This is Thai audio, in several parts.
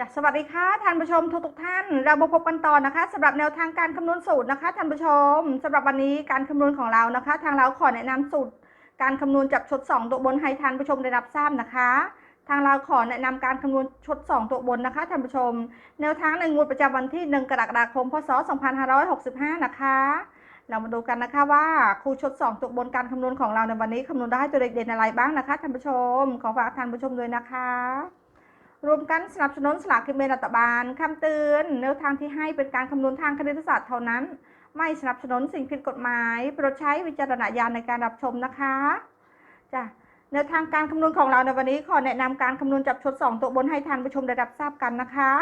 จ้ะสวัสดีค่ะท่านผู้ชมทุกทุกๆท่าน เรามาพบกันต่อนะคะสำหรับแนวทางการคำนวณสูตรนะคะท่านผู้ชมสำหรับวันนี้การคำนวณของเรานะคะ ทางเราขอแนะนำสูตร การคำนวณจับชด2ตัวบนให้ท่านผู้ชมได้รับทราบนะคะ ทางเราขอแนะนำการคำนวณชด 2 ตัวบนนะคะท่านผู้ชม แนวทางในงวดประจำวันที่ 1 กรกฎาคม พศ 2565 นะคะ เรามาดูกันนะคะว่าครูชด 2 ตัวบนการคำนวณของเราในวันนี้คำนวณได้ตัวเลขเด่นอะไรบ้างนะคะท่านผู้ชม ขอฝากท่านผู้ชมด้วยนะคะ รวมกันสนับสนุนสลากกินแบ่งรัฐบาลคำเตือนแนวทางที่ให้เป็นการคำนวณทางคณิตศาสตร์เท่านั้น ไม่สนับสนุนสิ่งผิดกฎหมายโปรดใช้วิจารณญาณในการรับชมนะคะจ้ะแนวทางการคำนวณของเราในวันนี้ขอแนะนำการคำนวณจับชด2 ตัวบนให้ท่านผู้ชมได้รับทราบกันนะคะ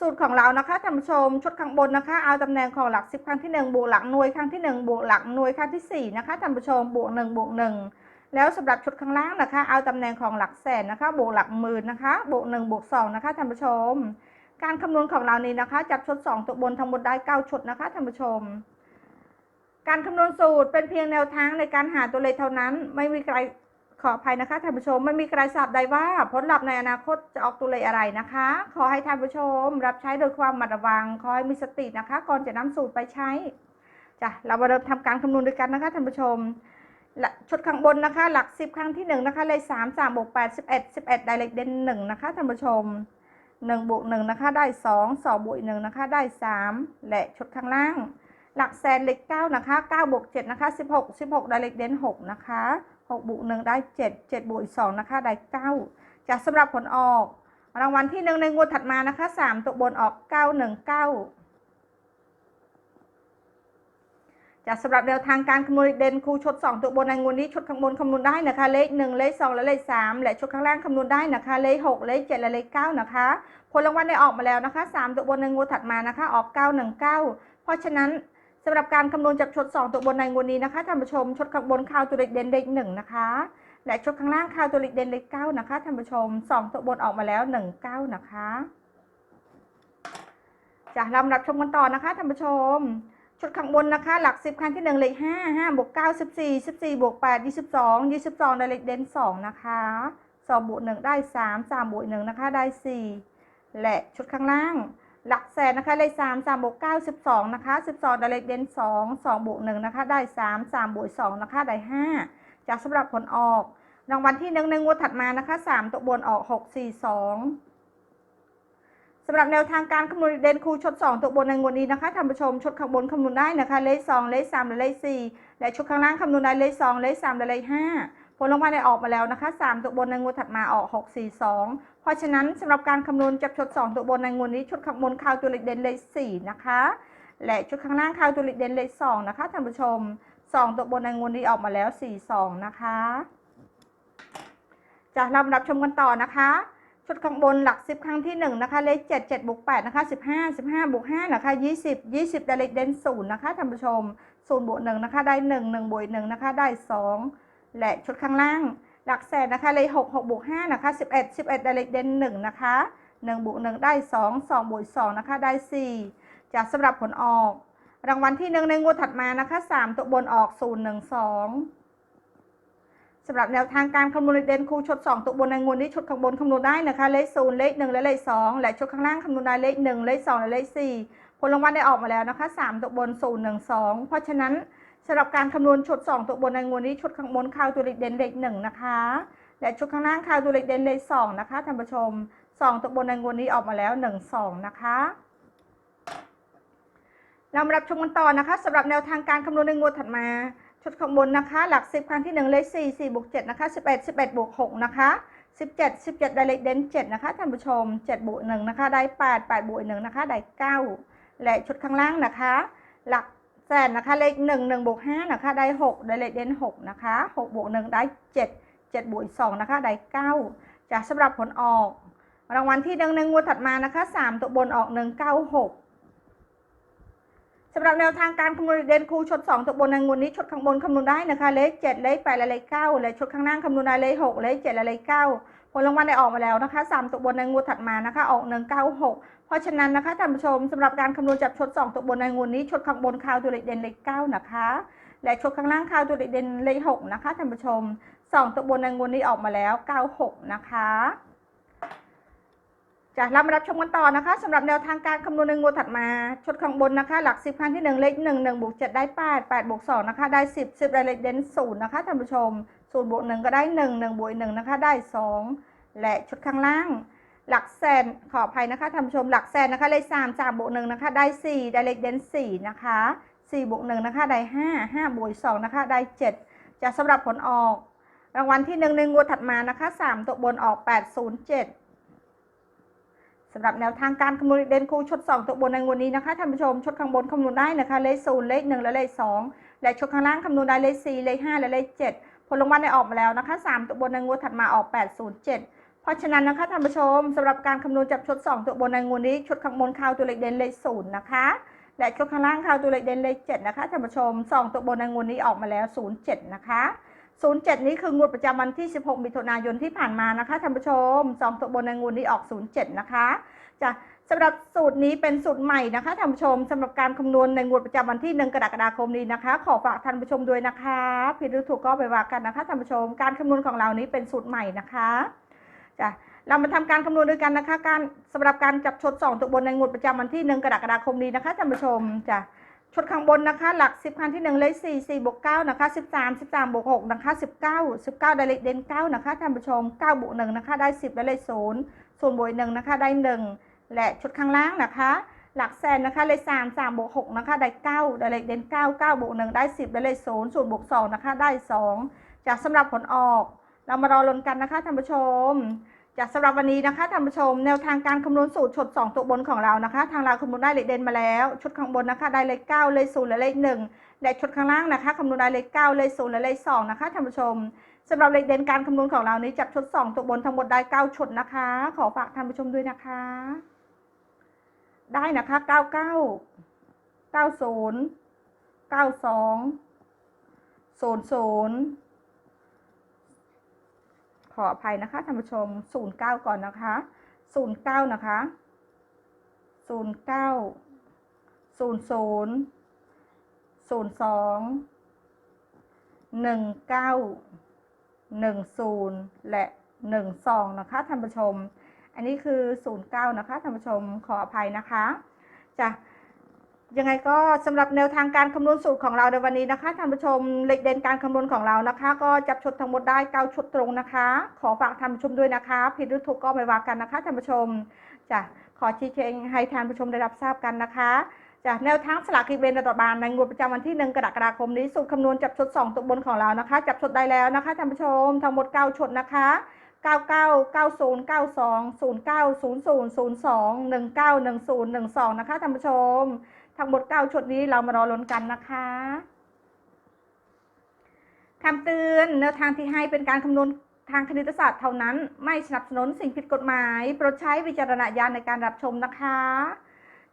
สูตรของเรานะคะท่านผู้ชมชุดข้างบนนะคะ เอาตำแหน่งของหลัก 10 ครั้งที่1บวกหลักหน่วยครั้งที่1บวกหลักหน่วยครั้งที่4นะคะท่านผู้ชมบวก1บวก1 แล้วสำหรับชุดข้างล่างนะคะ เอาตำแหน่งของหลักแสนนะคะ บวกหลักหมื่นนะคะ บวก1บวก2นะคะท่านผู้ชม การคำนวณของเรานี้นะคะ จับชุด 2 ตัวบนทั้งหมดได้ 9 ชุดนะคะท่านผู้ชม การคำนวณสูตรเป็นเพียงแนวทางในการหาตัวเลขเท่านั้น ไม่มีใครขออภัยนะคะท่านผู้ชมไม่มีใครทราบใดว่าผลลัพธ์ในอนาคตจะออกตัวเลขอะไรนะคะ ขอให้ท่านผู้ชม รับใช้โดยความระมัดระวัง ขอให้มีสตินะคะ ก่อนจะนำสูตรไปใช้จ้ะเรามาเริ่มทำการคำนวณด้วยกันนะคะท่านผู้ชม ชุดข้างบนนะคะ หลัก10ครั้งที่1นะคะ เลข3 3บวก8 11 11ได้เลขเด่น1นะคะท่านผู้ชม1บวก1นะคะ ได้2 2บวก1นะคะ ได้3และชุดข้างล่าง หลักแสนเลข9นะคะ9บวก7นะคะ16 16ได้เลขเด่น6นะคะ6บวก1ได้7 7บวก2นะคะ ได้9จากสำหรับผลออก รางวัลที่1ในงวดถัดมานะคะ3ตัวบนออก919จาก สำหรับแนวทางการคำนวณเด่นครูชด2 ตัวบนในงวดนี้ชดข้างบนคำนวณได้นะคะ เลข 1 เลข 2 และเลข 3 และชดข้างล่างคำนวณได้นะคะ เลข 6 เลข 7 และเลข 9 นะคะ ผลรางวัลได้ออกมาแล้วนะคะ 3 ตัวบนในงวดถัดมานะคะ ออก 919 เพราะฉะนั้นสำหรับการคำนวณจับชด2 ตัวบนในงวดนี้นะคะท่านผู้ชมชดข้างบนข่าวตัวเลขเด่นเลข1นะคะ และชดข้างล่างข่าวตัวเลขเด่นเลข9นะคะท่านผู้ชม 2 ตัวบนออกมาแล้ว 19 นะคะจะลำรับชมกันต่อนะคะท่านผู้ชม ชุดข้างบนนะคะ หลักสิบครั้งที่หนึ่งเลขห้าห้าบวกเก้าสิบสี่สิบสี่บวกแปดยี่สิบสองยี่สิบสองได้เลขเด่นสองนะคะสองบวกหนึ่งได้สามสามบวกหนึ่งนะคะได้สี่และชุดข้างล่าง หลักแสนนะคะเลขสามสามบวกเก้าสิบสองนะคะสิบสองได้เลขเด่นสองสองบวกหนึ่งนะคะได้สามสามบวกสองนะคะได้ห้าจากสำหรับผลออกรางวัลที่หนึ่งในงวดถัดมานะคะสามตัวบนออกหกสี่สองำหรับแนวทางการคำนวณเด่นครูชด 2 ตัวบนในงวดนี้นะคะท่านผู้ชมชดข้างบนคำนวณได้นะคะเลข2เลข3และเลข4และชุดข้างล่างคำนวณได้เลข2เลข3และเลข5ผลรางวัลได้ออกมาแล้วนะคะ3ตัวบนในงวดถัดมาออก 6 4 2 เพราะฉะนั้นสำหรับการคำนวณจับชด 2 ตัวบนในงวดนี้ชดข้างบนข่าวตัวเลขเด่นเลข4นะคะและชุดข้างล่างข่าวตัวเลขเด่นเลข2นะคะท่านผู้ชม 2 ตัวบนในงวดนี้ออกมาแล้ว 4 2 นะคะจะลำรับชมกันต่อนะคะ ชุดข้างบนหลัก 10 ครั้งที่ 1 นะคะ เลข7 7บวก8นะคะ 15 15บวก5นะคะ 20 20ได้เลขเด่น0นะคะท่านผู้ชม0บวก1นะคะ ได้ 1 1บวก1นะคะ ได้ 2 และชุดข้างล่าง หลักแสนนะคะ เลข6 6บวก5นะคะ 11 11ได้เลขเด่น1นะคะ 1บวก1ได้ 2 2บวก2นะคะ ได้ 4จากสำหรับผลออก รางวัลที่ 1 ในงวดถัดมานะคะ 3 ตัวบนออก 0 1 2 สำหรับแนวทางการคำนวณเลขเด่นครูชด2 ตัวบนในงวดนี้ชุดข้างบนคำนวณได้นะคะ เลข0เลข1และเลข2และชุดข้างล่างคำนวณได้เลข 1 เลข 2 และเลข 4 ผลรางวัลได้ออกมาแล้วนะคะ 3 ตัวบน 0 1 2 เพราะฉะนั้นสำหรับการคำนวณชุด 2 ตัวบนในงวดนี้ชุดข้างบนข่าวตัวเลขเด่นเลข 1 นะคะ และชุดข้างล่างข่าวตัวเลขเด่นเลข 2 นะคะท่านผู้ชม 2 ตัวบนในงวดนี้ออกมาแล้ว 1 2 นะคะเรามารับชมกันต่อนะคะสำหรับแนวทางการคำนวณในงวดถัดมา ชุดข้างบนนะคะ หลัก10ครั้งที่1เลข4 4บวก7นะคะ11 11บวก6นะคะ17 17ได้เลขเด่น7นะคะท่านผู้ชม7บวก1นะคะ ได้8 8บวก1นะคะ ได้9และชุดข้างล่างนะคะ หลักแสนนะคะ เลข1 1บวก5นะคะ ได้6ได้เลขเด่น6นะคะ6บวก1ได้7 7บวก2นะคะ ได้9จากสำหรับผลออก รางวัลที่หนึ่งในงวดถัดมานะคะ3ตัวบนออก196สำหรับแนวทางการคำนวณเด่นครูชด2ตัวบนในงวดนี้ชดข้างบนคำนวณได้นะคะเลข7เลข8และเลข9และชดข้างล่างคำนวณได้เลข6เลข7และเลข9ผลรางวัลได้ออกมาแล้วนะคะ3ตัวบนในงวดถัดมานะคะออก 196 เพราะฉะนั้นนะคะท่านผู้ชมสำหรับการคำนวณจับชด 2ตัวบนในงวดนี้ชดข้างบนข่าวตัวเลขเด่นเลข9นะคะและชดข้างล่างข่าวตัวเลขเด่นเลข6นะคะท่านผู้ชม 2 ตัวบนในงวดนี้ออกมาแล้ว 96 นะคะ จะเรามารับชมกันต่อนะคะสำหรับแนวทางการคำนวณในงวดถัดมา ชุดข้างบนนะคะ หลักสิบครั้งที่หนึ่งเลขหนึ่งหนึ่งบวกเจ็ดได้แปดแปดบวกสองนะคะ ได้สิบสิบได้เลขเด่นศูนย์นะคะท่านผู้ชมศูนย์บวกหนึ่งก็ได้หนึ่งหนึ่งบวกหนึ่งนะคะ ได้สองและชุดข้างล่าง หลักแสนขออภัยนะคะท่านผู้ชมหลักแสนนะคะเลขสามสามบวกหนึ่งนะคะได้สี่ได้เลขเด่นสี่นะคะสี่บวกหนึ่งนะคะได้ห้าห้าบวกสองนะคะ ได้เจ็ดจะสำหรับผลออก รางวัลที่หนึ่งในงวดถัดมานะคะสามตัวบนออกแปดศูนย์เจ็ด สำหรับแนวทางการคำนวณเด่นคูชุด 2 ตัวบนในงวดนี้นะคะท่านผู้ชมชุดข้างบนคำนวณได้นะคะเลขศูนย์เลขหนึ่งและเลขสองและชุดข้างล่างคำนวณได้เลขสี่เลขห้าและเลขเจ็ดผลรางวัลได้ออกมาแล้วนะคะ3ตัวบนในงวดถัดมาออก807เพราะฉะนั้นนะคะท่านผู้ชมสำหรับการคำนวณจับชุด 2 ตัวบนในงวดนี้ชุดข้างบนข่าวตัวเลขเด่นเลขศูนย์นะคะและชุดข้างล่างข่าวตัวเลขเด่นเลขเจ็ดนะคะท่านผู้ชม 2 ตัวบนในงวดนี้ออกมาแล้ว07นะคะ 07 นี้คืองวดประจำวันที่ 16 มิถุนายนที่ผ่านมานะคะท่านผู้ชม2ตัวบนในงวดนี้ออก 07 นะคะจะสำหรับสูตรนี้เป็นสูตรใหม่นะคะท่านผู้ชมสำหรับการคำนวณในงวดประจำวันที่ 1 กรกฎาคมนี้นะคะ ขอฝากท่านผู้ชมด้วยนะคะผิดหรือถูกก็ไปว่ากันนะคะท่านผู้ชม การคำนวณของเรานี้เป็นสูตรใหม่นะคะจะเรามาทำการคำนวณด้วยกันนะคะ การสำหรับการจับชด2ตัวบนในงวดประจำวันที่ 1 กรกฎาคมนี้นะคะท่านผู้ชมจะ ชุดข้างบนนะคะ หลัก 10ครั้งที่ 1 เลข 4 4บวก9นะคะ 13 13บวก6นะคะ 19 19 ได้เลขเด่น9นะคะท่านผู้ชม9บวก1นะคะ ได้ 10 ได้เลข0 0บวก1นะคะ ได้ 1 และชุดข้างล่างนะคะ หลักแสนนะคะ เลขสามสามบวกหกนะคะ ได้เก้าได้เลขเด่นเก้าเก้าบวกหนึ่งได้สิบได้เลขศูนย์ศูนบวกสองนะคะ ได้สองจากสำหรับผลออก เรามารอลุ้นกันนะคะท่านผู้ชม จากสำหรับวันนี้นะคะท่านผู้ชมแนวทางการคำนวณสูตรชดสองตัวบนของเรานะคะ ทางเราคำนวณได้เลขเด่นมาแล้ว ชุดข้างบนนะคะ ได้เลขเก้าเลขศูนย์และเลขหนึ่งและชุดข้างล่างนะคะคำนวณได้เลขเก้าเลขศูนย์และเลขสองนะคะท่านผู้ชมสำหรับเลขเด่นการคำนวณของเรานี้จับชุดสองตัวบนทั้งหมดได้เก้าชุดนะคะ ขอฝากท่านผู้ชมด้วยนะคะ ได้นะคะ 99 90 92 00 ออภัยนะคะท่านผู้ชม 09 ก่อนนะคะ 09 นะคะ 09 00 02 19 10 และ 12 นะคะท่านผู้ชม อันนี้คือ 09 นะคะท่านผู้ชมขออภัยนะคะจะ ยังไงก็สำหรับแนวทางการคำนวณสูตรของเราในวันนี้นะคะท่านผู้ชมเลขเด่นการคำนวณของเรานะคะ ก็จับชุดทั้งหมดได้เก้าชุดตรงนะคะ ขอฝากท่านผู้ชมด้วยนะคะ ผิดหรือถูกก็ไม่ว่ากันนะคะท่านผู้ชมจะขอชี้แจงให้ท่านผู้ชมได้รับทราบกันนะคะจากแนวทางสลากกินแบ่งรัฐบาลในงวดประจำวันที่ 1 กรกฎาคมนี้สูตรคำนวณจับชุด 2ตัวบนของเรานะคะ จับชุดได้แล้วนะคะท่านผู้ชมทั้งหมด 9 ชุดนะคะ99 90 92 09 00 02 19 10 12นะคะท่านผู้ชม ทั้งหมด9ชุดนี้เรามารอลุ้นกันนะคะคำเตือนแนวทางที่ให้เป็นการคำนวณทางคณิตศาสตร์เท่านั้น ไม่สนับสนุนสิ่งผิดกฎหมาย โปรดใช้วิจารณญาณในการรับชมนะคะ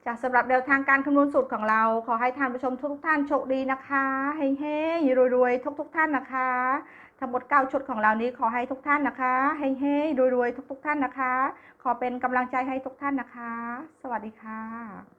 จากสำหรับแนวทางการคำนวณสูตรของเรา ขอให้ท่านผู้ชมทุกท่านโชคดีนะคะเฮ้ๆรวยๆ ทุกๆท่านนะคะทั้งหมด9ชุดของเรานี้ขอให้ทุกท่านนะคะเฮ้ๆรวยๆ ทุกๆท่านนะคะ ขอเป็นกำลังใจให้ทุกท่านนะคะ สวัสดีค่ะ